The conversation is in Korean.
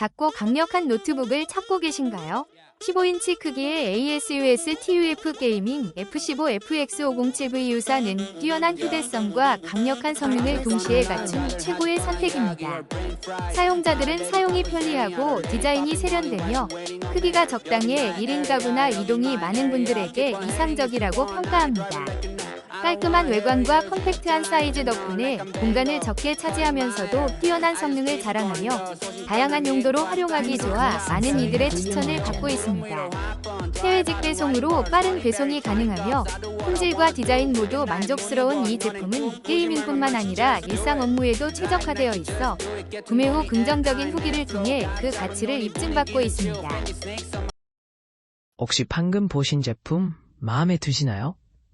작고 강력한 노트북을 찾고 계신가요? 15인치 크기의 ASUS TUF 게이밍 F15 FX507V 유사는 뛰어난 휴대성과 강력한 성능을 동시에 갖춘 최고의 선택입니다. 사용자들은 사용이 편리하고 디자인이 세련되며 크기가 적당해 1인 가구나 이동이 많은 분들에게 이상적이라고 평가합니다. 깔끔한 외관과 컴팩트한 사이즈 덕분에 공간을 적게 차지하면서도 뛰어난 성능을 자랑하며 다양한 용도로 활용하기 좋아 많은 이들의 추천을 받고 있습니다. 해외 직배송으로 빠른 배송이 가능하며 품질과 디자인 모두 만족스러운 이 제품은 게이밍뿐만 아니라 일상 업무에도 최적화되어 있어 구매 후 긍정적인 후기를 통해 그 가치를 입증받고 있습니다. 혹시 방금 보신 제품 마음에 드시나요?